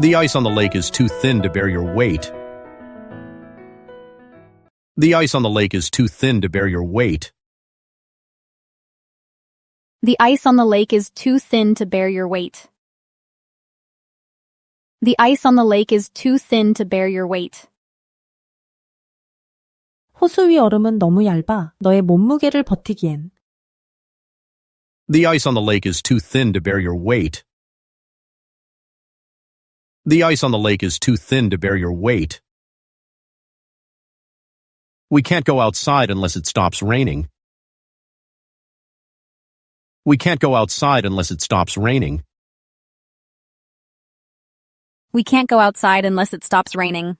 The ice on the lake is too thin to bear your weight. The ice on the lake is too thin to bear your weight. The ice on the lake is too thin to bear your weight. The ice on the lake is too thin to bear your weight. 호수 위 얼음은 너무 얇아 너의 몸무게를 버티기엔. The ice on the lake is too thin to bear your weight. The ice on the lake is too thin to bear your weight. We can't go outside unless it stops raining. We can't go outside unless it stops raining. We can't go outside unless it stops raining.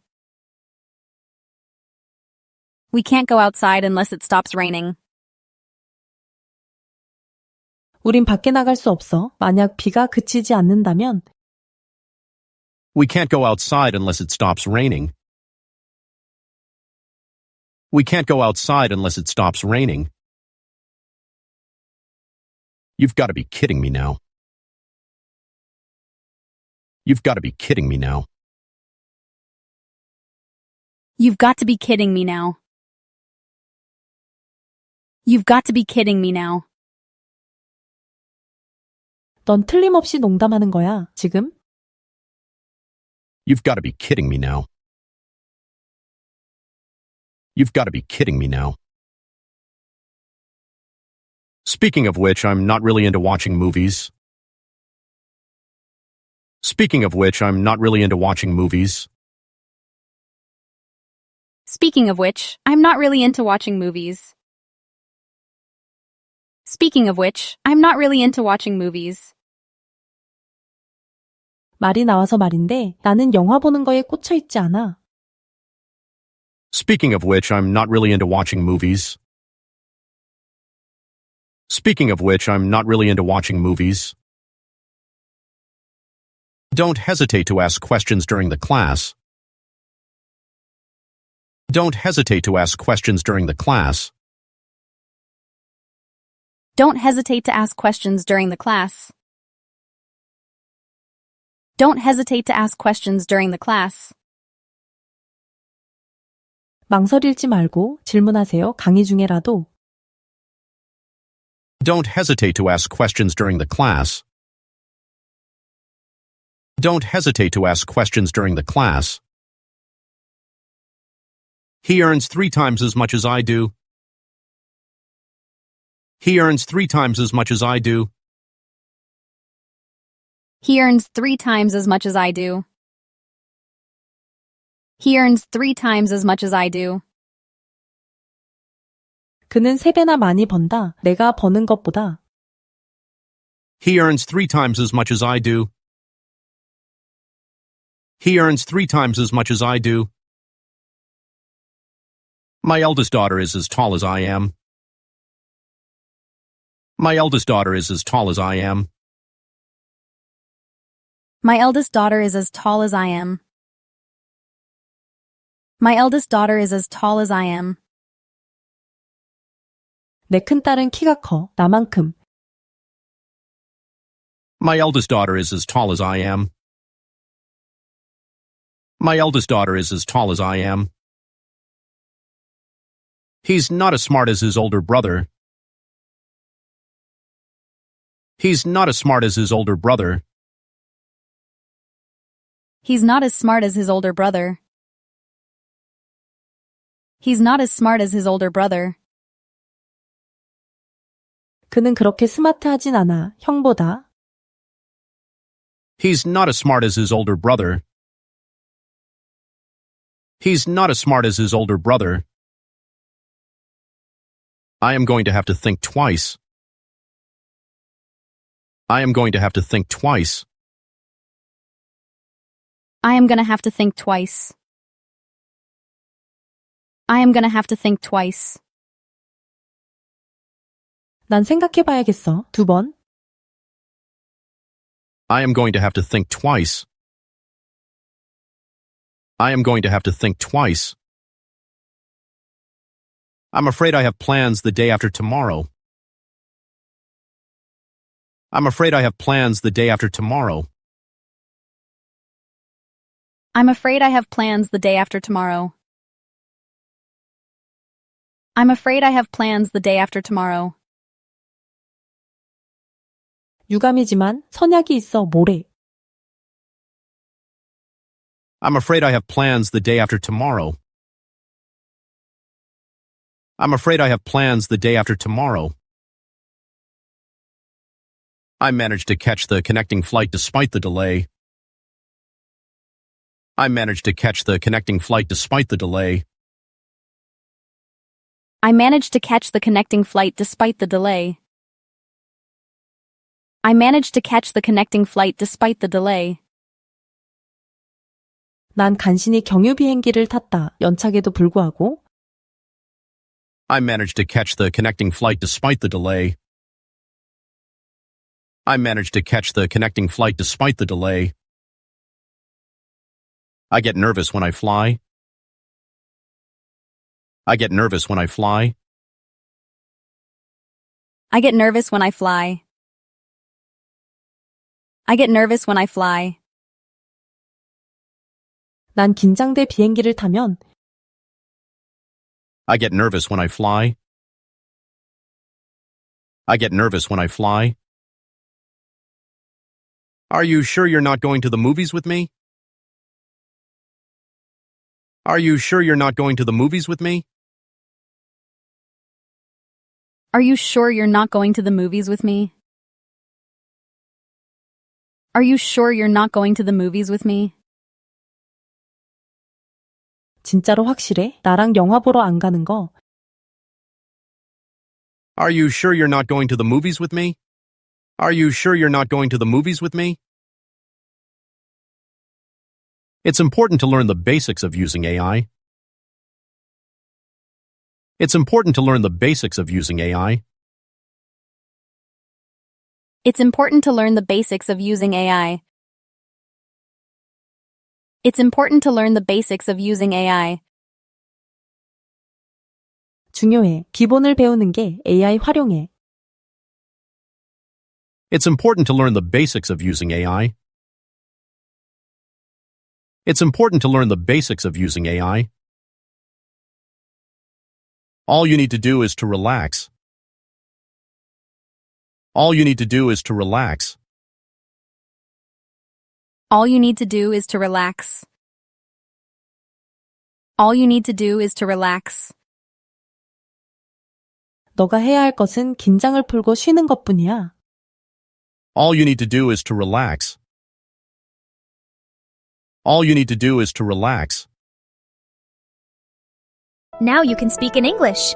We can't go outside unless it stops raining. 우린 밖에 나갈 수 없어. 만약 비가 그치지 않는다면 We can't go outside unless it stops raining. We can't go outside unless it stops raining. You've got to be kidding me now. You've got to be kidding me now. You've got to be kidding me now. You've got to be kidding me now. 넌 틀림없이 농담하는 거야, 지금? You've got to be kidding me now. You've got to be kidding me now. Speaking of which, I'm not really into watching movies. Speaking of which, I'm not really into watching movies. Speaking of which, I'm not really into watching movies. Speaking of which, I'm not really into watching movies. 말이 나와서 말인데 나는 영화 보는 거에 꽂혀 있지 않아. Speaking of which, I'm not really into watching movies. Speaking of which, I'm not really into watching movies. Don't hesitate to ask questions during the class. Don't hesitate to ask questions during the class. Don't hesitate to ask questions during the class. Don't hesitate to ask questions during the class. 망설일지 말고 질문하세요. 강의 중에라도. Don't hesitate to ask questions during the class. Don't hesitate to ask questions during the class. He earns three times as much as I do. He earns three times as much as I do. He earns three times as much as I do. He earns three times as much as I do. 그는 세 배나 많이 번다. 내가 버는 것보다. He earns three times as much as I do. He earns three times as much as I do. My eldest daughter is as tall as I am. My eldest daughter is as tall as I am. My eldest daughter is as tall as I am. My eldest daughter is as tall as I am. 내 큰딸은 키가 커. 나만큼. My eldest daughter is as tall as I am. My eldest daughter is as tall as I am. He's not as smart as his older brother. He's not as smart as his older brother. He's not as smart as his older brother. He's not as smart as his older brother. 그는 그렇게 스마트하진 않아. 형보다. He's not as smart as his older brother. He's not as smart as his older brother. I am going to have to think twice. I am going to have to think twice. I am gonna have to think twice. I am gonna have to think twice. 난 생각해봐야겠어. 두 번. I am going to have to think twice. I am going to have to think twice. I'm afraid I have plans the day after tomorrow. I'm afraid I have plans the day after tomorrow. I'm afraid I have plans the day after tomorrow. I'm afraid I have plans the day after tomorrow. 유감이지만 선약이 있어 모레. I'm afraid I have plans the day after tomorrow. I'm afraid I have plans the day after tomorrow. I managed to catch the connecting flight despite the delay. I managed to catch the connecting flight despite the delay. I managed to catch the connecting flight despite the delay. I managed to catch the connecting flight despite the delay. 난 간신히 경유 비행기를 탔다. 연착에도 불구하고. I managed to catch the connecting flight despite the delay. I managed to catch the connecting flight despite the delay. I get nervous when I fly. I get nervous when I fly. I get nervous when I fly. I get nervous when I fly. 난 긴장돼 비행기를 타면 I get nervous when I fly. I get nervous when I fly. Are you sure you're not going to the movies with me? Are you sure you're not going to the movies with me? Are you sure you're not going to the movies with me? Are you sure you're not going to the movies with me? 진짜로 확실해? 나랑 영화 보러 안 가는 거. Are you sure you're not going to the movies with me? Are you sure you're not going to the movies with me? It's important to learn the basics of using AI. It's important to learn the basics of using AI. It's important to learn the basics of using AI. It's important to learn the basics of using AI. 중요해. 기본을 배우는 게 AI 활용해. It's important to learn the basics of using AI. It's important to learn the basics of using AI. All you need to do is to relax. All you need to do is to relax. All you need to do is to relax. All you need to do is to relax. 너가 해야 할 것은 긴장을 풀고 쉬는 것뿐이야. All you need to do is to relax. All you need to do is to relax. Now you can speak in English.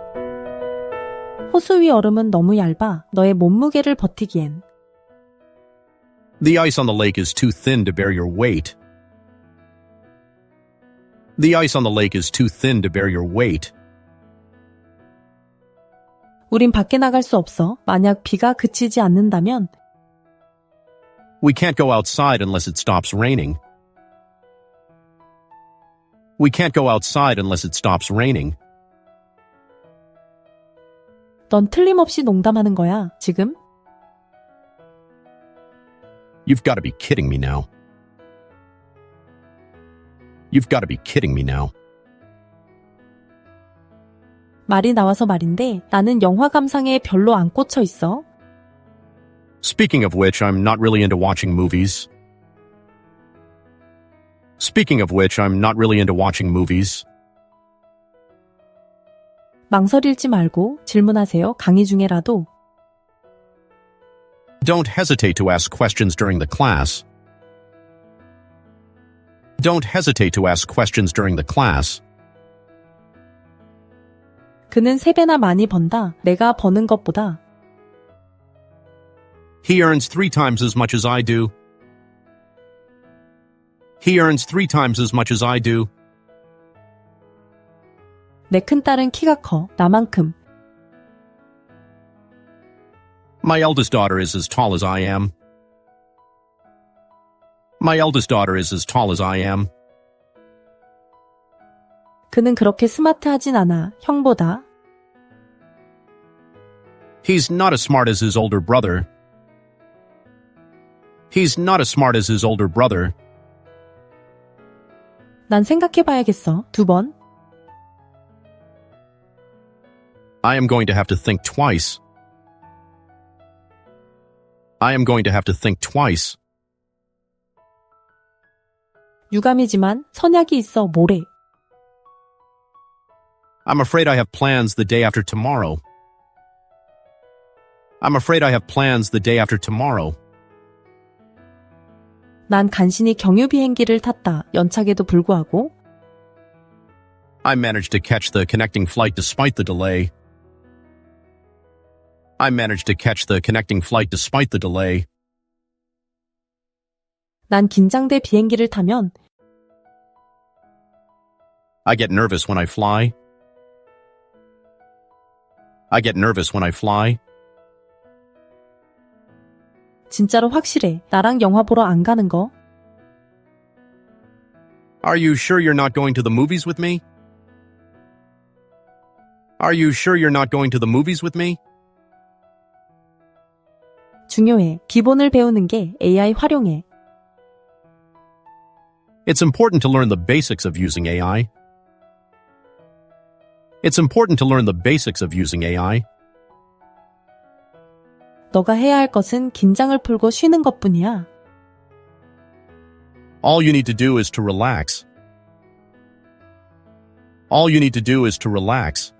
호수 위 얼음은 너무 얇아. 너의 몸무게를 버티기엔. The ice on the lake is too thin to bear your weight. The ice on the lake is too thin to bear your weight. 우린 밖에 나갈 수 없어. 만약 비가 그치지 않는다면 We can't go outside unless it stops raining. We can't go outside unless it stops raining. 넌 틀림없이 농담하는 거야. 지금? You've got to be kidding me now. You've got to be kidding me now. 말이 나와서 말인데 나는 영화 감상에 별로 안 꽂혀 있어. Speaking of which, I'm not really into watching movies. Speaking of which, I'm not really into watching movies. 망설일지 말고 질문하세요. 강의 중에라도. Don't hesitate to ask questions during the class. Don't hesitate to ask questions during the class. 그는 세 배나 많이 번다. 내가 버는 것보다. He earns three times as much as I do. He earns three times as much as I do. 내 큰딸은 키가 커. 나만큼. My eldest daughter is as tall as I am. My eldest daughter is as tall as I am. 그는 그렇게 스마트하진 않아. 형보다. He's not as smart as his older brother. He's not as smart as his older brother. 난 생각해봐야겠어. 두 번. I am going to have to think twice. I am going to have to think twice. 유감이지만 선약이 있어 모레. I'm afraid I have plans the day after tomorrow. I'm afraid I have plans the day after tomorrow. 난 간신히 경유 비행기를 탔다. 연착에도 불구하고. I managed to catch the connecting flight despite the delay. I managed to catch the connecting flight despite the delay. 난 긴장돼 비행기를 타면 I get nervous when I fly. I get nervous when I fly. 진짜로 확실해. 나랑 영화 보러 안 가는 거. Are you sure you're not going to the movies with me? Are you sure you're not going to the movies with me? 중요해. 기본을 배우는 게 AI 활용해. It's important to learn the basics of using AI. It's important to learn the basics of using AI. 너가 해야 할 것은 긴장을 풀고 쉬는 것뿐이야. All you need to do is to relax. All you need to do is to relax.